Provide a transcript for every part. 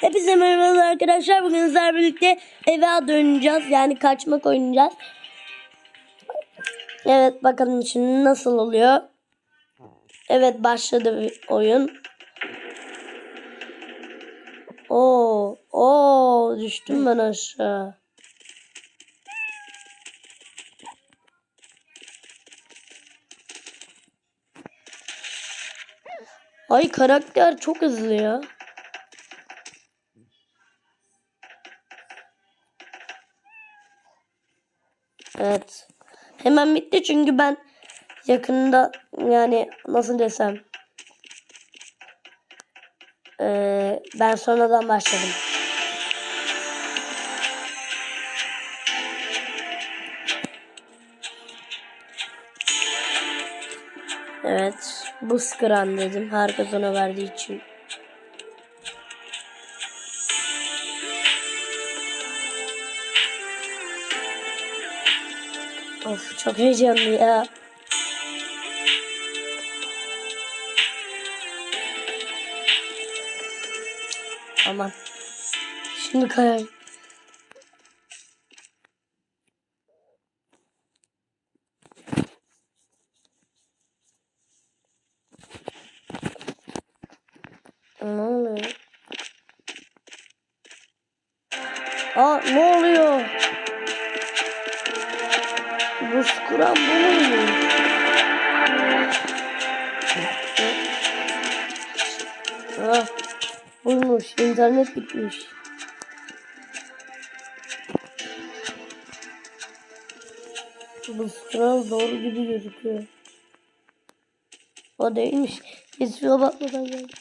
Hepinize merhaba arkadaşlar. Bugün sizlerle birlikte eve döneceğiz. Yani kaçmak oynayacağız. Evet bakalım şimdi nasıl oluyor. Evet başladı oyun. Oo, oo düştüm ben aşağı. Ay karakter çok hızlı ya. Evet. Hemen bitti çünkü ben yakında yani nasıl desem Ee, ben sonradan başladım. Evet. Bu skran dedim. Herkes ona verdiği için. Of çok heyecanlı ya. Aman. Şimdi karar. Ne oluyor? Aa ne oluyor? Bu skuran bu mu? Ha, buymuş. internet bitmiş. Bu skuran doğru gibi gözüküyor. O değilmiş. Hiçbir bakmadan geldi.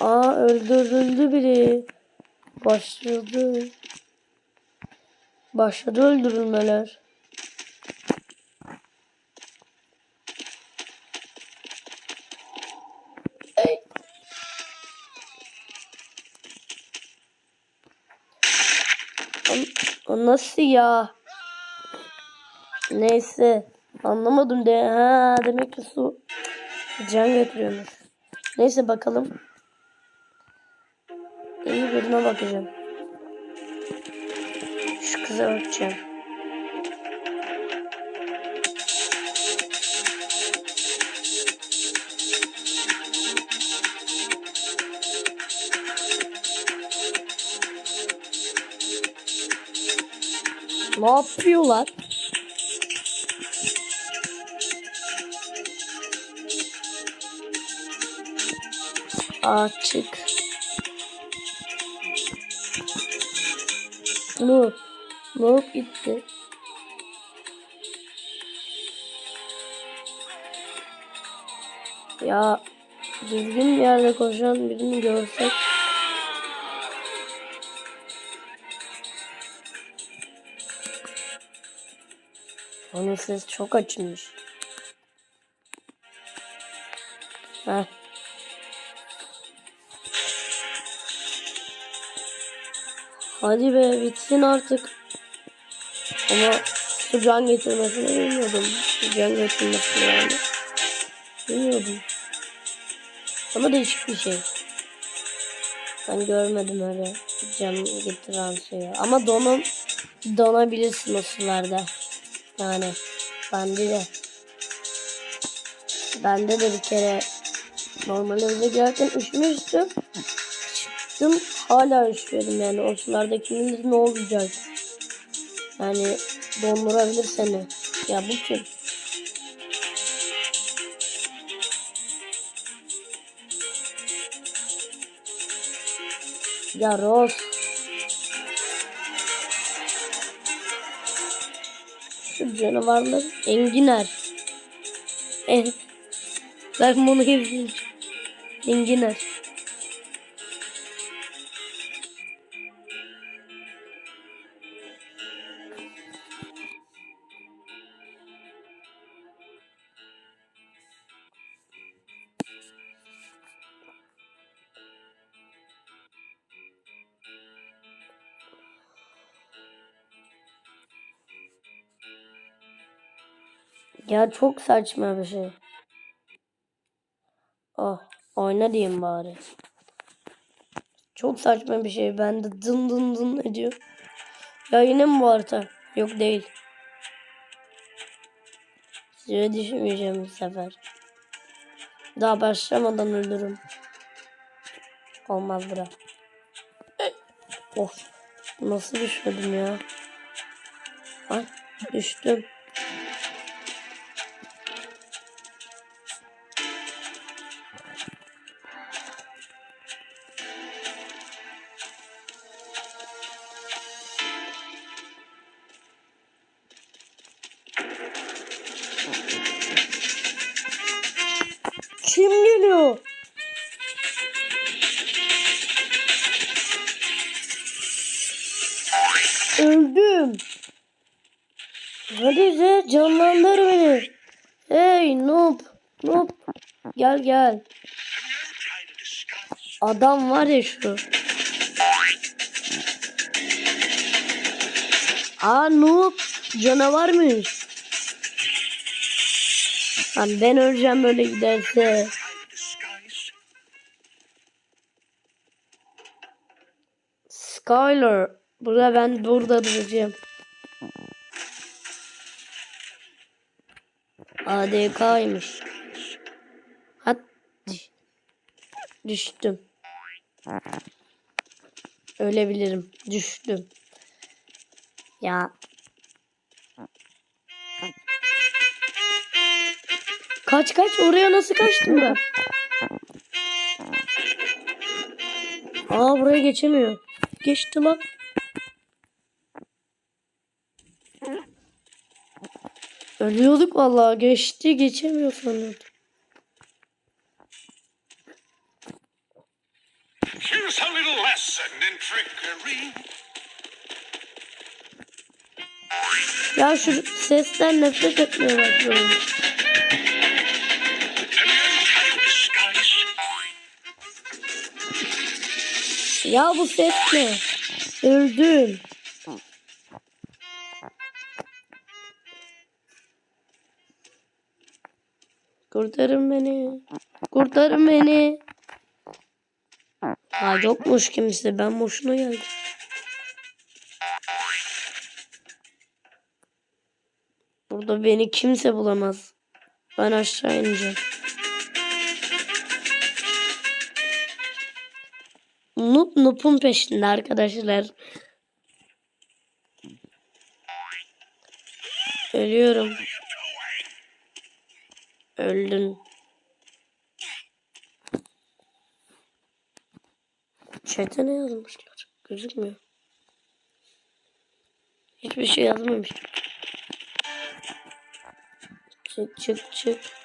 Aa öldürüldü biri. Başladı. Başladı öldürülmeler. Ey. O, nasıl ya? Neyse. Anlamadım de. Ha demek ki su can götürüyormuş. Neyse bakalım. İyi birine bakacağım. Şu kıza bakacağım. Ne yapıyorlar? Açık. Nur. Nur gitti. Ya düzgün bir yerde koşan birini görsek. Onun ses çok açılmış. Heh. Hadi be bitsin artık. Ama can getirmesini bilmiyordum. Can getirmesini yani. Bilmiyordum. Ama değişik bir şey. Ben görmedim öyle can getiren suyu. Ama donum donabilirsin o sularda. Yani bende de. Bende de bir kere normal evde girerken üşümüştüm. Çıktım hala üşüyorum yani o sularda kim bilir ne olacak. Yani dondurabilir seni. Ya bu kim? Ya Ross. Şu canavarlar enginar. En ben bunu hepsini enginar. Ya çok saçma bir şey. Oh, oyna diyeyim bari. Çok saçma bir şey. Ben de dın dın dın ediyor. Ya yine mi bu harita? Yok değil. Size düşmeyeceğim bu sefer. Daha başlamadan ölürüm. Olmaz bura. Of. Nasıl düşmedim ya? Ay düştüm. Kim geliyor? Öldüm. Hadi de canlandır beni. Hey noob. Noob. Gel gel. Adam var ya şu. Aa noob. Canavarmış. Lan ben öleceğim böyle giderse. Skyler. Burada ben burada duracağım. ADK'ymış. Hat düştüm. Ölebilirim. Düştüm. Ya. Kaç kaç oraya nasıl kaçtım ben? Aa buraya geçemiyor. Geçti lan. Ölüyorduk vallahi geçti geçemiyor sanıyordum. Here's a little lesson in trickery. Ya şu sesten nefret etmeye başlıyorum. Ya bu ses ne? Öldüm. Kurtarın beni. Kurtarın beni. Ha yokmuş kimse. Ben boşuna geldim. Burada beni kimse bulamaz. Ben aşağı ineceğim. Nup Nup'un peşinde arkadaşlar. Ölüyorum. Öldün. Chat'e ne yazmışlar? Gözükmüyor. Hiçbir şey yazmamışlar. Çık çık çık.